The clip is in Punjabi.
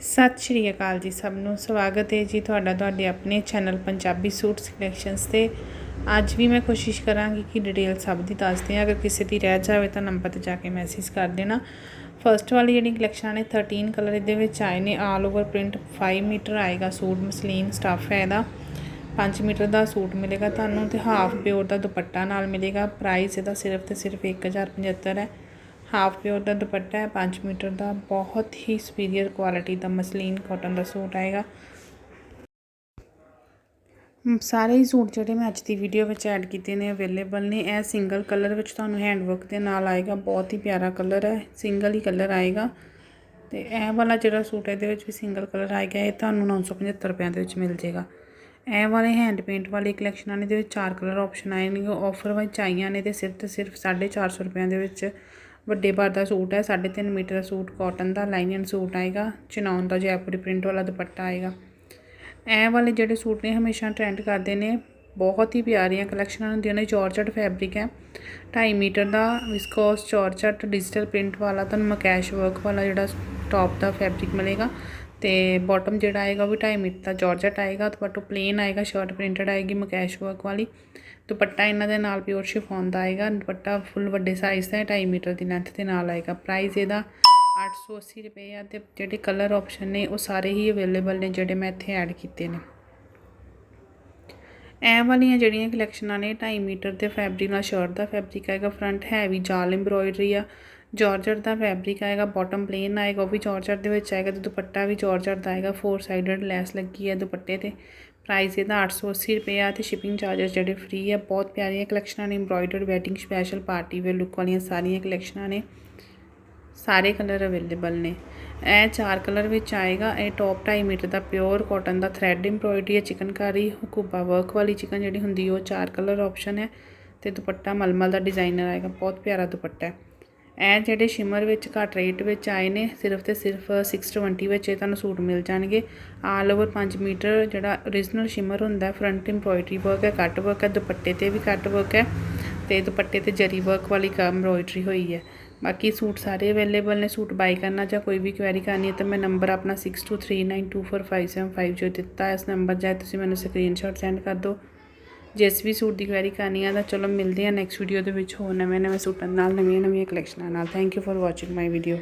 ਸਤਿ ਸ਼੍ਰੀ ਅਕਾਲ ਜੀ ਸਭ ਨੂੰ। ਸਵਾਗਤ ਹੈ ਜੀ ਤੁਹਾਡਾ ਤੁਹਾਡੇ ਆਪਣੇ ਚੈਨਲ ਪੰਜਾਬੀ ਸੂਟਸ ਸਿਲੈਕਸ਼ਨਸ ਤੇ। ਅੱਜ ਵੀ ਮੈਂ ਕੋਸ਼ਿਸ਼ ਕਰਾਂਗੀ ਕਿ ਡਿਟੇਲ ਸਭ ਦੀ ਦੱਸਦੇ ਹਾਂ ਅਗਰ ਕਿਸੇ ਦੀ ਰਹਿ ਜਾਵੇ ਤਾਂ ਨੰਬਰ ਤੇ ਜਾ ਕੇ ਮੈਸੇਜ ਕਰ ਦੇਣਾ। ਫਰਸਟ ਵਾਲੀ ਜਿਹੜੀ ਕਲੈਕਸ਼ਨ ਨੇ 13 ਕਲਰ ਇਹਦੇ ਵਿੱਚ ਆਏ ਨੇ। ਆਲ ਓਵਰ ਪ੍ਰਿੰਟ 5 ਮੀਟਰ ਆਏਗਾ ਸੂਟ, ਮਸਲੀਨ ਸਟਫ ਹੈ ਇਹਦਾ। 5 ਮੀਟਰ ਦਾ ਸੂਟ ਮਿਲੇਗਾ ਤੁਹਾਨੂੰ ਤੇ ਹਾਫ ਪਿਓਰ ਦਾ ਦੁਪੱਟਾ ਨਾਲ ਮਿਲੇਗਾ। ਪ੍ਰਾਈਸ ਇਹਦਾ ਸਿਰਫ ਤੇ ਸਿਰਫ 1075 ਹੈ। ਹਾਫ ਪਿਓਰ ਦਾ ਦੁਪੱਟਾ ਹੈ 5 ਮੀਟਰ ਦਾ, ਬਹੁਤ ਹੀ ਸੁਪੀਰੀਅਰ ਕੁਆਲਿਟੀ ਦਾ ਮਸਲੀਨ ਕਾਟਨ ਦਾ ਸੂਟ ਆਏਗਾ। ਸਾਰੇ ਹੀ ਸੂਟ ਜਿਹੜੇ ਮੈਂ ਅੱਜ ਦੀ ਵੀਡੀਓ ਵਿੱਚ ਐਡ ਕੀਤੇ ਨੇ ਅਵੇਲੇਬਲ ਨੇ। ਇਹ ਸਿੰਗਲ ਕਲਰ ਵਿੱਚ ਤੁਹਾਨੂੰ ਹੈਂਡਵਰਕ ਦੇ ਨਾਲ ਆਏਗਾ, ਬਹੁਤ ਹੀ ਪਿਆਰਾ ਕਲਰ ਹੈ ਸਿੰਗਲ ਹੀ ਕਲਰ ਆਏਗਾ। ਤੇ ਇਹ ਵਾਲਾ ਜਿਹੜਾ ਸੂਟ ਹੈ, ਇਹਦੇ ਵਿੱਚ ਵੀ ਸਿੰਗਲ ਕਲਰ ਆਏਗਾ ਇਹ ਤੁਹਾਨੂੰ 975 ਰੁਪਏ ਦੇ ਵਿੱਚ ਮਿਲ ਜਾਏਗਾ। ਇਹ ਵਾਲੇ ਹੈਂਡ ਪੇਂਟ ਵਾਲੀ ਕਲੈਕਸ਼ਨਾਂ ਨੇ ਦੇ ਵਿੱਚ ਚਾਰ ਕਲਰ ਆਪਸ਼ਨ ਆਏ ਨੇ ਆਫਰ ਵਿੱਚ ਆਈਆਂ ਨੇ ਤੇ ਸਿਰਫ ਤੇ ਸਿਰਫ 450 ਰੁਪਏ ਦੇ ਵਿੱਚ ਵੱਡੇ ਬਾਰ ਦਾ ਸੂਟ ਹੈ 3.5 ਮੀਟਰ ਦਾ ਸੂਟ ਕਾਟਨ ਦਾ ਲਾਈਨਨ ਸੂਟ ਆਏਗਾ ਚਨੌਨ ਦਾ ਜੈਪੁਰੀ ਪ੍ਰਿੰਟ ਵਾਲਾ ਦੁਪੱਟਾ ਆਏਗਾ। ਇਹ ਵਾਲੇ ਜਿਹੜੇ ਸੂਟ ਨੇ, ਹਮੇਸ਼ਾ ਟ੍ਰੈਂਡ ਕਰਦੇ ਨੇ, ਬਹੁਤ ਹੀ ਪਿਆਰੀਆਂ ਕਲੈਕਸ਼ਨਾਂ ਹੁੰਦੀਆਂ ਨੇ ਜਾਰਜਟ ਫੈਬਰਿਕ ਹੈ। 2.5 ਮੀਟਰ ਦਾ ਵਿਸਕੋਸ ਜਾਰਜਟ ਡਿਜੀਟਲ ਪ੍ਰਿੰਟ ਵਾਲਾ, ਤੁਹਾਨੂੰ ਮਕੈਸ਼ ਵਰਕ ਵਾਲਾ ਜਿਹੜਾ ਟੌਪ ਦਾ ਫੈਬਰਿਕ ਮਿਲੇਗਾ। ਤੇ ਬਾਟਮ ਜਿਹੜਾ ਆਏਗਾ ਉਹ ਵੀ 2.5 ਮੀਟਰ ਦਾ ਜਾਰਜਟ ਆਏਗਾ ਦੁਪੱਟਾ ਪਲੇਨ ਆਏਗਾ ਸ਼ਰਟ ਪ੍ਰਿੰਟਡ ਆਏਗੀ ਮਕੈਸ਼ ਵਰਕ ਵਾਲੀ। ਦੁਪੱਟਾ ਇਹਨਾਂ ਦੇ ਨਾਲ ਪਿਓਰ ਸ਼ਿਫੋਨ ਦਾ ਆਏਗਾ, ਦੁਪੱਟਾ ਫੁੱਲ ਵੱਡੇ ਸਾਈਜ਼ ਦਾ ਹੈ 2.5 ਮੀਟਰ ਦੀ ਲੈਂਥ ਦੇ ਨਾਲ ਆਏਗਾ। ਪ੍ਰਾਈਸ ਇਹਦਾ 880 ਰੁਪਏ ਆ ਤੇ ਜਿਹੜੇ ਕਲਰ ਆਪਸ਼ਨ ਨੇ ਉਹ ਸਾਰੇ ਹੀ ਅਵੇਲੇਬਲ ਨੇ ਜਿਹੜੇ ਮੈਂ ਇੱਥੇ ਐਡ ਕੀਤੇ ਨੇ। ਐ ਵਾਲੀਆਂ ਜਿਹੜੀਆਂ ਕਲੈਕਸ਼ਨਾਂ ਨੇ 2.5 ਮੀਟਰ ਦੇ ਫੈਬਰਿਕ ਨਾਲ ਸ਼ਰਟ ਦਾ ਫੈਬਰਿਕ ਆਏਗਾ ਫਰੰਟ ਹੈਵੀ ਜਾਲ ਐਮਬ੍ਰੋਇਡਰੀ ਆ ਜਾਰਜਟ ਦਾ ਫੈਬਰਿਕ ਆਏਗਾ ਬਾਟਮ ਪਲੇਨ ਆਏਗਾ, ਉਹ ਵੀ ਜਾਰਜਟ ਦੇ ਵਿੱਚ ਆਏਗਾ, ਤੇ ਦੁਪੱਟਾ ਵੀ ਜਾਰਜਟ ਦਾ ਆਏਗਾ ਫੋਰ ਸਾਈਡਡ ਲੈਸ ਲੱਗੀ ਹੈ ਦੁਪੱਟੇ ਤੇ। ਪ੍ਰਾਈਸ ਇਹਦਾ 880 ਰੁਪਏ ਆ ਤੇ ਸ਼ਿਪਿੰਗ ਚਾਰजेस ਜਿਹੜੇ ਫ੍ਰੀ ਆ, ਬਹੁਤ ਪਿਆਰੀਆਂ ਕਲੈਕਸ਼ਨਾਂ ਨੇ embroidered wedding special party wear look ਵਾਲੀਆਂ ਸਾਰੀਆਂ ਕਲੈਕਸ਼ਨਾਂ ਨੇ। ਸਾਰੇ ਕਲਰ ਅਵੇਲੇਬਲ ਨੇ। ਇਹ ਚਾਰ ਕਲਰ ਵਿੱਚ ਆਏਗਾ, ਇਹ ਟੌਪ 2.5 ਮੀਟਰ ਦਾ ਪਿਓਰ ਕਾਟਨ ਦਾ ਥ੍ਰੈਡ ਐਮਬ੍ਰੋਇਡਰੀ ਹੈ, ਚਿਕਨਕਾਰੀ ਹੁਕੂਬਾ ਵਰਕ ਵਾਲੀ ਚਿਕਨ ਜਿਹੜੀ ਹੁੰਦੀ ਉਹ ਚਾਰ ਕਲਰ ਆਪਸ਼ਨ ਹੈ। ਤੇ ਦੁਪੱਟਾ ਮਲਮਲ ਦਾ ਡਿਜ਼ਾਈਨਰ ਆਏਗਾ, ਬਹੁਤ ਪਿਆਰਾ ਦੁਪੱਟਾ ਹੈ। ਇਹ ਜਿਹੜੇ ਸ਼ਿਮਰ ਵਿੱਚ ਘੱਟ ਰੇਟ ਵਿੱਚ ਆਏ ਨੇ, ਸਿਰਫ ਤੇ ਸਿਰਫ 620 ਵਿੱਚ ਇਹ ਤੁਹਾਨੂੰ ਸੂਟ ਮਿਲ ਜਾਣਗੇ। ਆਲ ਓਵਰ 5 ਮੀਟਰ ਜਿਹੜਾ origignal ਸ਼ਿਮਰ ਹੁੰਦਾ ਫਰੰਟ ਐਮਬ੍ਰੋਇਡਰੀ ਵਰਕ ਹੈ ਕੱਟ ਵਰਕ ਹੈ, ਦੁਪੱਟੇ ਤੇ ਵੀ ਕੱਟ ਵਰਕ ਹੈ ਤੇ ਦੁਪੱਟੇ ਤੇ ਜਰੀ ਵਰਕ ਵਾਲੀ ਐਮਬ੍ਰੋਇਡਰੀ ਹੋਈ ਹੈ। ਬਾਕੀ ਸੂਟ ਸਾਰੇ ਅਵੇਲੇਬਲ ਨੇ, ਸੂਟ ਬਾਈ ਕਰਨਾ ਜਾਂ ਕੋਈ ਵੀ ਕੁਐਰੀ ਕਰਨੀ ਹੈ ਤਾਂ ਮੈਂ ਨੰਬਰ ਆਪਣਾ 6239245755 ਜੋ ਦਿੱਤਾ ਇਸ ਨੰਬਰ ਜਾਏ ਤੁਸੀਂ ਮੈਨੂੰ ਸਕਰੀਨਸ਼ਾਟ ਸੈਂਡ ਕਰ ਦਿਓ। ਜਿਸ ਵੀ ਸੂਟ ਦੀ ਕੁਐਰੀ ਕਰਨੀ ਆ ਤਾਂ ਚਲੋ ਮਿਲਦੇ ਆ ਨੈਕਸਟ ਵੀਡੀਓ ਦੇ ਵਿੱਚ ਹੋਰ ਨਵੇਂ ਨਵੇਂ ਸੂਟਾਂ ਨਾਲ ਨਵੀਆਂ ਨਵੀਆਂ ਕਲੈਕਸ਼ਨਾਂ ਨਾਲ। Thank you for watching my video